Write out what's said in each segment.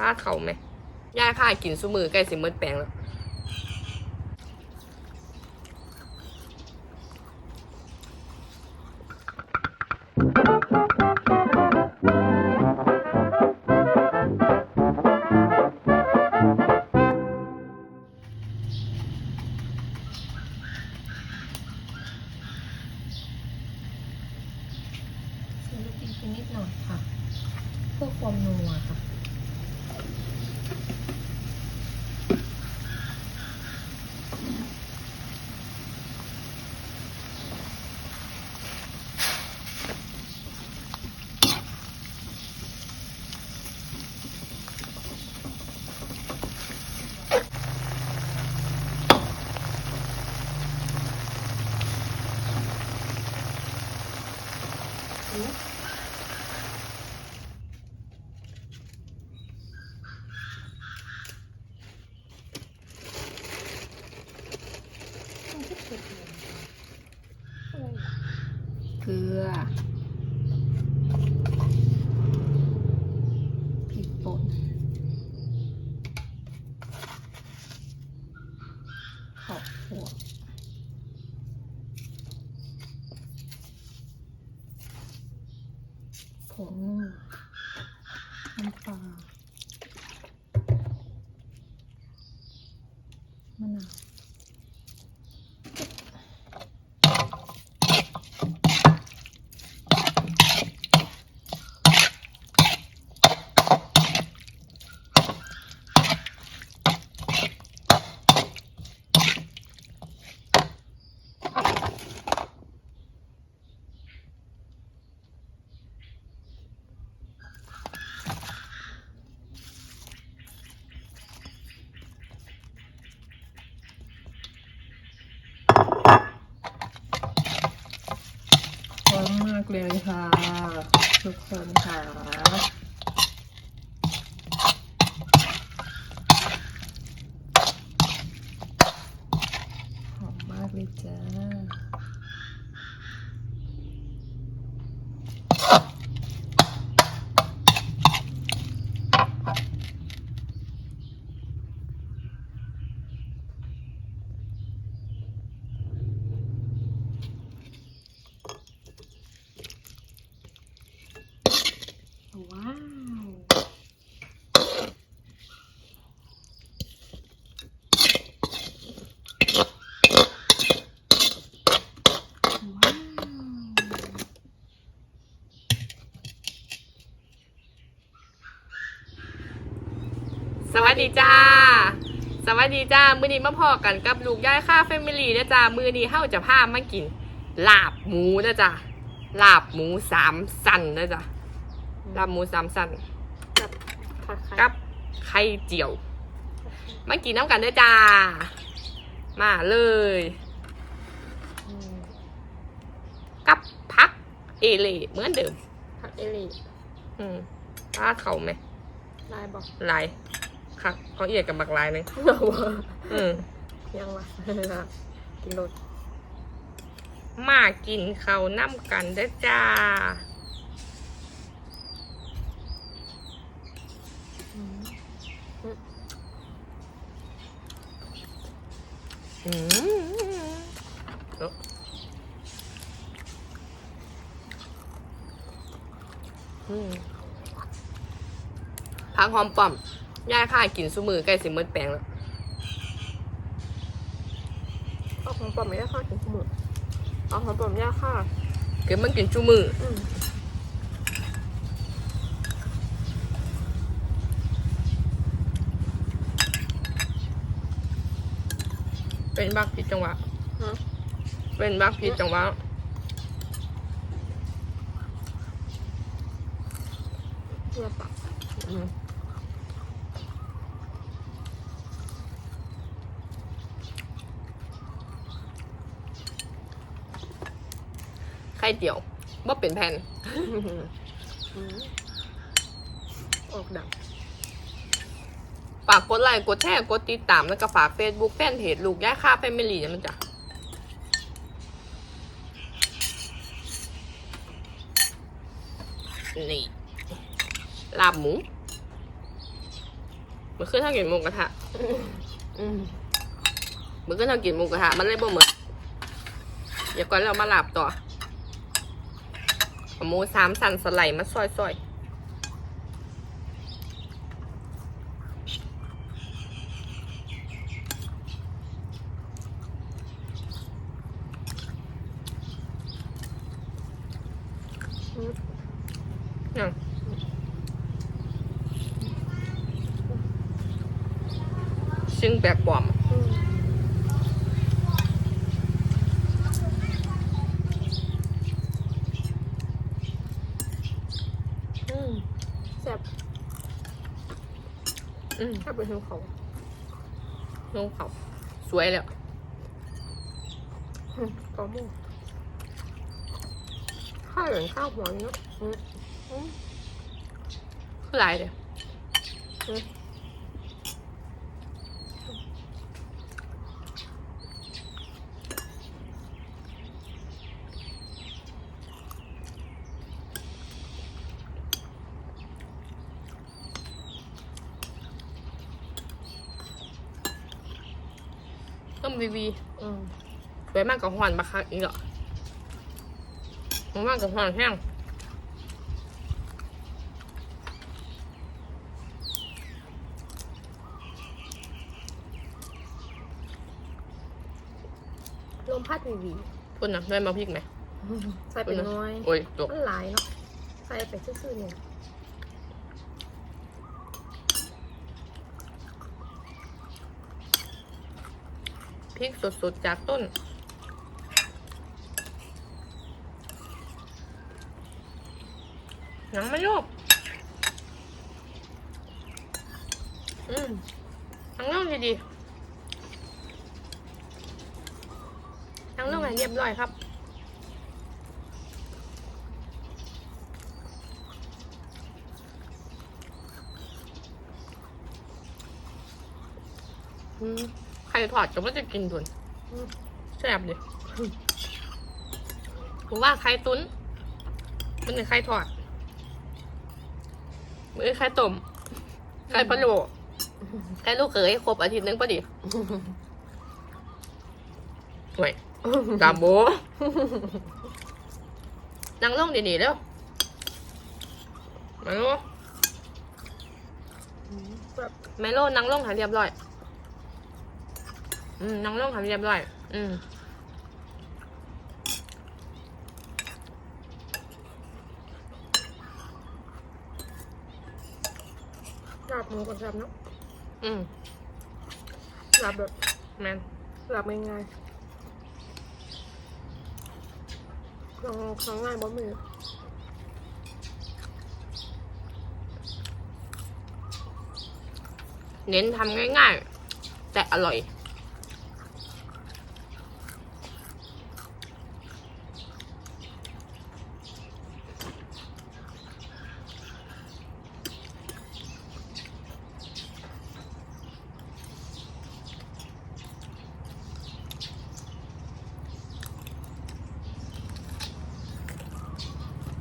ป้าเขาไหมยายค่ากินซุมือใกล้สิเมดแปลงแล้ว เกลือพริกป่นข้าวคั่วผงน้ำปลามะนาว หอมมากเลยค่ะ ทุกคนค่ะ หอมมากเลยจ้า ว้าวว้าว สวัส ดีจ้า สวัสดีจ้า มือนี้มาพอกันกับลูกย่ายค่าแฟมิลี่นะจ้า มือนี้เฮาจะพามากิน ลาบหมูนะจ้าลาบหมูสามสันนะจ้าลาบหมูสามสันกับผัดไข่กับไข่เจียว มากินน้ำกันเด้อจ้า มาเลยอืมกับพักเอเล่เหมือนเดิมผัดเอลิอืมป้าเขาไหมลายบอกลาย ค่ะเขาเอียดกับบักลายหนึงเราว่าอืมยังวะกินรสมากินข้าวน้ำกันเด้อจ้าอืมอืมเนอะอืมพักหอมป่อม ย่ายค่ากินซุมือใกล้สิหมดแปลงแล้วเอาของปลอมไม่ได้ข้าวถึงขมุดเอาของปลอมย่าข้าวเกิดมันกินซุมืออืมเป็นบักผิดจังหวะฮะเป็นบักผิดจังหวะเพื่อปะ ไข่เจียวว่าเป็นแผ่นอืมออกดังฝากกดไลค์กดแชร์กดติดตามแล้วก็ฝาก Facebook แฟนเพจลูกย่าค่าแฟมิลี่นะมันจ้ะนี่ลาบหมูมื่อคืนเรากินหมูกระทะอืมเมื่อคืนเรากินหมูกระทะมันเลยบ่หมดเดี๋ยวก่อนเรามาหลับต่อเอา หมูสามสันสไลด์มาซอยๆอืมยังซึ่งแบบปลอม อืมอืมแซ่บ อืมแซ่บเป็นหิวเขาลงเขาสวยแล้วอืมก็มูข้าวเหมือนข้าวหัวนี่เนาะอืมอืมคือหลายเลย วีวีอืมสวยมากกับหวานบักคักอีกเหรอมันมากกับหวานแห้งลมพัดวีวีพุ่นนะด้วยมาพริกไหมใส่เป็นน้อย โอ้ยตกมันหลายเนาะ ใส่ไปซื่อๆเนี่ย ริกสดๆ จากต้นหนังไม่โยกอืมหนังน่องดีๆหนังน่องให้เรียบร้อยครับอืม ไข่ทอดก็ไม่จะกินดุนอืมแซ่บเลยผมว่าไข่ตุ้น มันเป็นไข่ทอดมือไข่ต้มไข่พะโล้ไข่ลูกเขยครบอาทิตย์หนึงพอดีห่วยกาโบนั่งลงดีๆแล้วมาโลแบบไมโลนั่งลงหาเรียบร้อย อืมนั่งลงหาเรียบร้อย อืมลาบหมูกับลาบเนาะอืมลาบแบบแมนลาบง่ายๆลองครั้งง่ายบ่มือเน้นทำง่ายๆ แต่อร่อย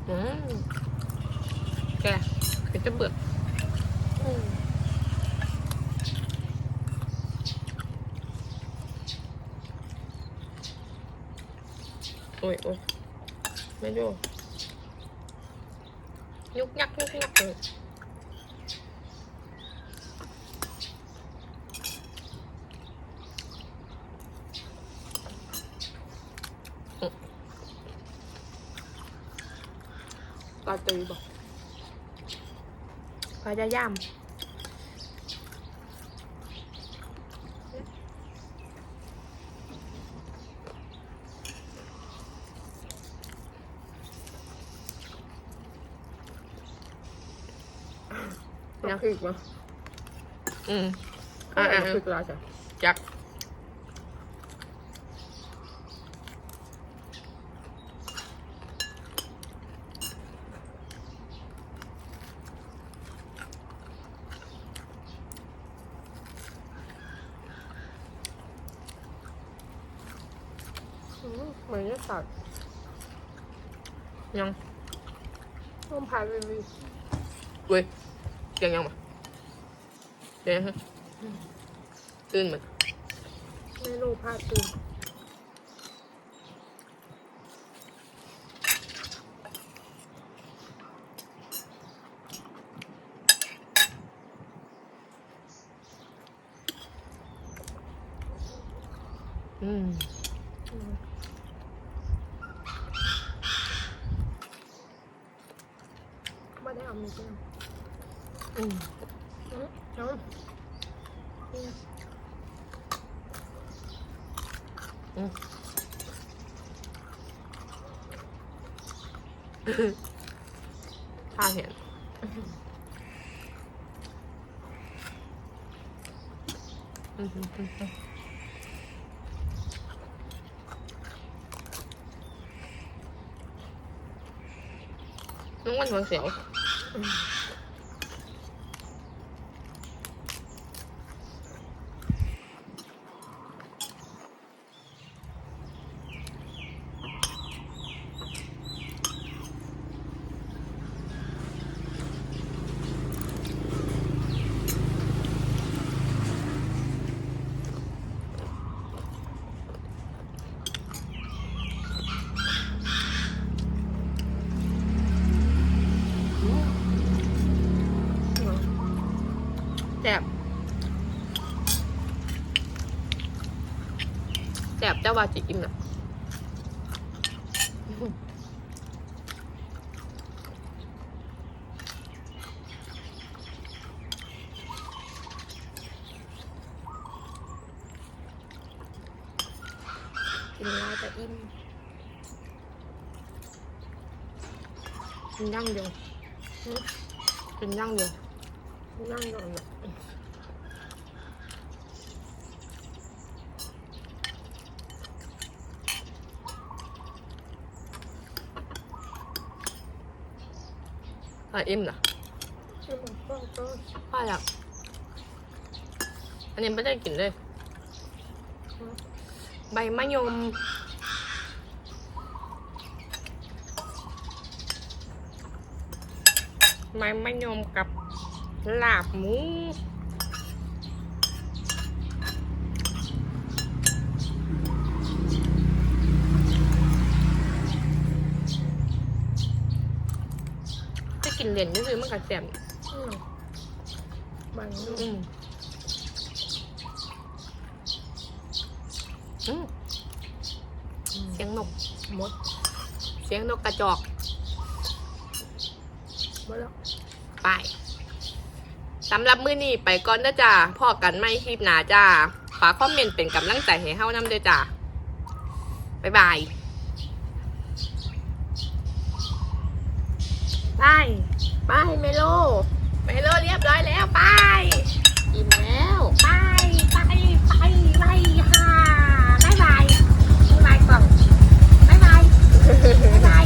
อืมแก จะเบื่อโอ้ยโอ้ยไม่ดูยุกยักยุกยักเลยอืมปลาตีบอก พยายามอยากอีกมั้ยอืมอ่าอ่าอ่าคือลาจ้ะจัก嗯อืม เหมือนจะสัตว์ยังลมพัดวีวีเว้ยยังยังมาเดี๋ยวตื่นเหมือนไม่รู้พลาดตื่นอืม อืม ไม่ได้เอามีดด้วยอืมอืมเอาเนี่ยอืมข้าเห็นอืมอืมอืมอืมน้อ ง เจ้าว่าจิกินอะกินแล้วจะอิ่มกินย่างเดียวกินย่างเดียวนั่งก่อนนะ อะอิ่มเหรอที่มันก็ก็พ่ออยากอันนี้ไม่ได้กินเลย ใบมะยมใบมะยมกับลาบหมู จะกินเหรียญนี่คือมันกับแซมอืมบางอืมอืมเสียงนกมด เสียงนกกระจอกหมดแล้วไปสำหรับมื้อนี้ไปก่อนเด้อจ้าพอกันไม่คลิปหนาจ้าฝากคอมเมนต์เป็นกำลังใจให้เฮานำเด้อจ้าบ๊ายบายไป ไปเมโลเมโลเรียบร้อยแล้วไปอิ่มแล้วไปไปไปไปค่ะบายบายบายบายอนบายบายบาย